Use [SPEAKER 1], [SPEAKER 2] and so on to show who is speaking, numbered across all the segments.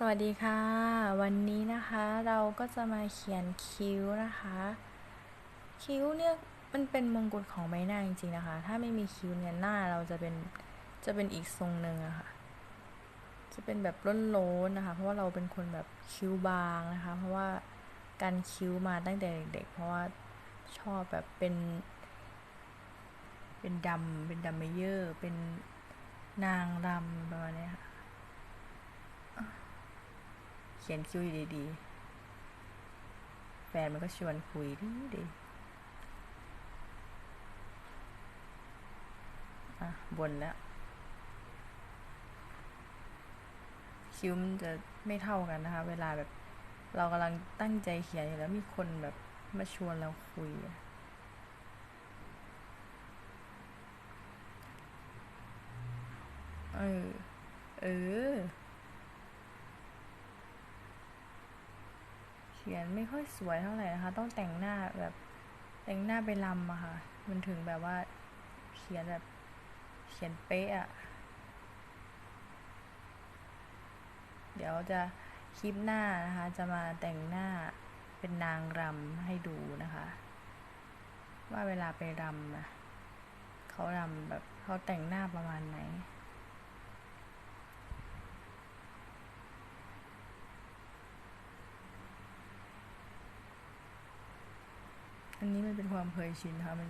[SPEAKER 1] สวัสดีค่ะ วันนี้นะคะเราก็จะมาเขียนคิ้วนะคะ คิ้วเนี่ยมันเป็นมงกุฎของใบหน้าจริงๆนะคะ ถ้าไม่มีคิ้วเนี่ยหน้าเราจะเป็นจะเป็นอีกทรงหนึ่งอะค่ะ จะเป็นแบบล้นๆนะคะ เพราะว่าเราเป็นคนแบบคิ้วบางนะคะ เพราะว่าการคิ้วมาตั้งแต่เด็กๆเพราะว่าชอบแบบเป็น เป็นดำเป็นดัมเมเยอร์ เป็นนางรำประมาณนี้ค่ะ ขียนคิ้วอยู่ดีๆ แฟนมันก็ชวนคุยดีดีอะบนแล้ว คิ้วมันจะไม่เท่ากันนะคะ เวลาแบบ เรากำลังตั้งใจเขียนอยู่แล้วมีคนแบบมาชวนเราคุยอะเออ เออ ขียนไม่ค่อยสวยเท่าไหร่นะคะ ต้องแต่งหน้าแบบแต่งหน้าไปลำอะค่ะ มันถึงแบบว่าเขียนแบบเขียนเป๊ะอะเดี๋ยวจะคลิปหน้านะคะ จะมาแต่งหน้าเป็นนางรำให้ดูนะคะ ว่าเวลาไปรำนะเขารำแบบเขาแต่งหน้าประมาณไหน อันนี้มันเป็นความเคยชินนะคะมัน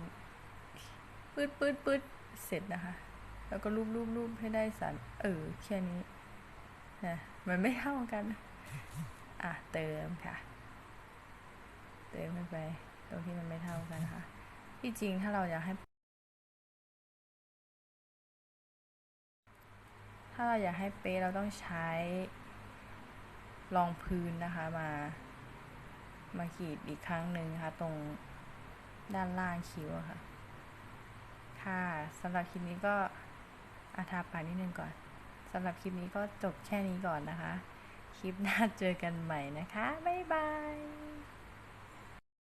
[SPEAKER 1] ปืดปืดปืดเสร็จนะคะ แล้วก็รูปรูปรูปให้ได้สันเออแค่นี้นะมันไม่เท่ากัน อะเติมค่ะ เติมขึ้นไป ตรงที่มันไม่เท่ากันนะคะที่จริงถ้าเราอยากให้ ถ้าเราอยากให้เป๊ะเราต้องใช้รองพื้นนะคะมา มาขีดอีกครั้งหนึ่งนะคะตรง ด้านล่างคิ้วค่ะ ค่ะสำหรับคลิปนี้ก็อาทาปากนิดนึงก่อนสำหรับคลิปนี้ก็จบแค่นี้ก่อนนะคะ คลิปหน้าเจอกันใหม่นะคะ บ๊ายบาย